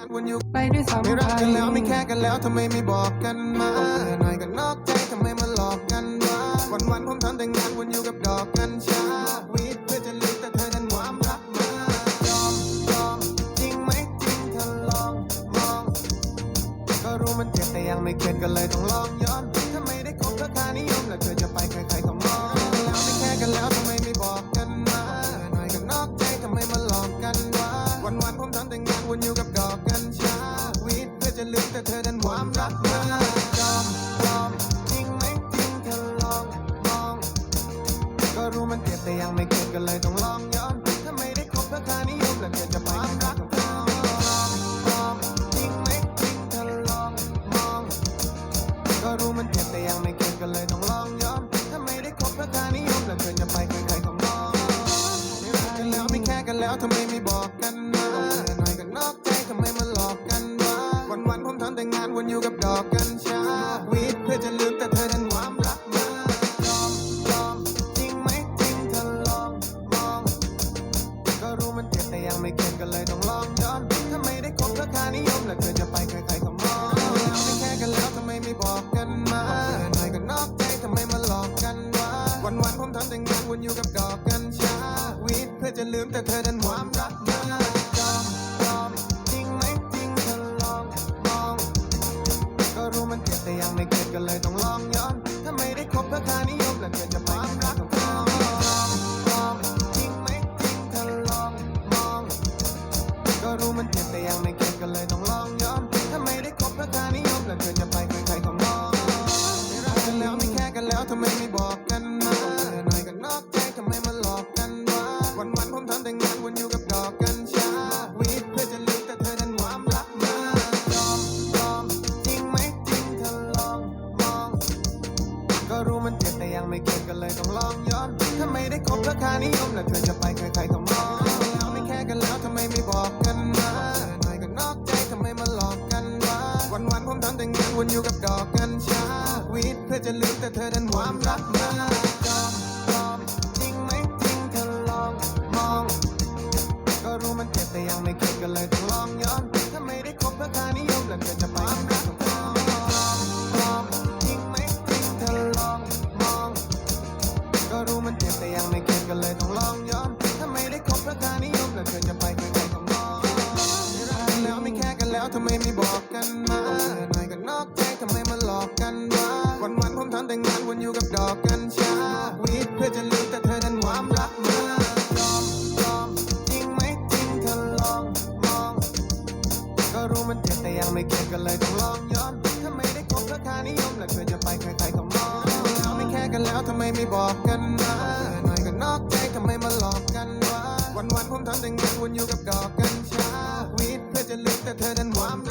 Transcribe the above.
ไปด้วยซ้ำไม่รักกันแล้วไม่แค่กันแล้วทำไมไม่บอกกันมาหน่อยก็นนอกใจทำไมมาหลอกกันวะวันวันผมทำแต่งานวนอยู่กับดอกกัญชาวีดเพื่อจะลืมแต่เธอนั้นความรักมายอมยอมจริงไหมจริงเธอลองมองก็รู้มันเจ็บแต่ยังไม่เข็ดก็เลยต้องลองย้อนถ้าไม่ได้คบเธอคานิยมแล้วเธอจะไปใครๆก็มองแล้วไม่แค่กันแล้วทำไมไม่บอกกันมาหน่อยก็นนอกใจทำไมมาหลอกกันวะวันวันผมทำแต่งานวนอยู่กับดอก ลืมแต่เธอดันความรักมายอมยอมจริงไหมจริงเธอลองมอง ก็รู้มันเจ็บแต่ยังไม่เข็ดก็เลยต้องลองย้อนถ้าไม่ได้คบเพื่อค่านิยมแล้วเธอจะไปความรักของเขาลองลองจริงไหมจริงเธอลองมอง ก็รู้มันเจ็บแต่ยังไม่เข็ดก็เลยต้องลองย้อนถ้าไม่ได้คบเพื่อค่านิยมแล้วเธอจะไปใครๆของมองไม่รักกันแล้วไม่แค่กันแล้วทำไมไม่บอกกันน่ แต่งานวนอยู่กับดอกกัญชาวีดเพื่อจะลืมแต่เธอดันความรักมายอมยอมจริงไหมจริงเธอลองมอง ก็รู้มันเจ็บแต่ยังไม่เข็ดก็เลยต้องลองย้อนถ้าไม่ได้คบเพื่อค่านิยมแล้วเธอจะไปใครๆก็มองแล้วไม่แค่กันแล้วทำไมไม่บอกกันมาหน่อยก็นอกใจทำไมมาหลอกกันวะวันๆผมทำแต่งานวนอยู่กับดอกกัญชาวีดเพื่อจะลืมแต่เธอดันความรักมา วนอยู่กับดอกกัญชาวีดเพื่อจะลืมแต่เธอดันความรักมายอมยอมจริงไหมจริงเธอลองม แล้วทำไมไม่บอกกันมาหน่อยก็นนอกใจทำไมมาหลอกกันวะวันๆผมทำแต่งานวนอยู่กับดอกกัญชาวีดเพื่อจะลืมแต่เธอดันความรักมายอมยอมจริงไหมจริงเธอลองมอง ก็รู้มันเจ็บแต่ยังไม่เข็ดก็เลยต้องลองย้อนถ้าไม่ได้คบเพื่อคานิยมแล้วเธอจะไปใครๆก็มองแล้วไม่แค่กันแล้วทำไมไม่บอกกันมาหน่อยก็นอกใจทำไมมาหลอกกันวะวันๆผมทำแต่งานวนอยู่กับดอกกัญ better than one.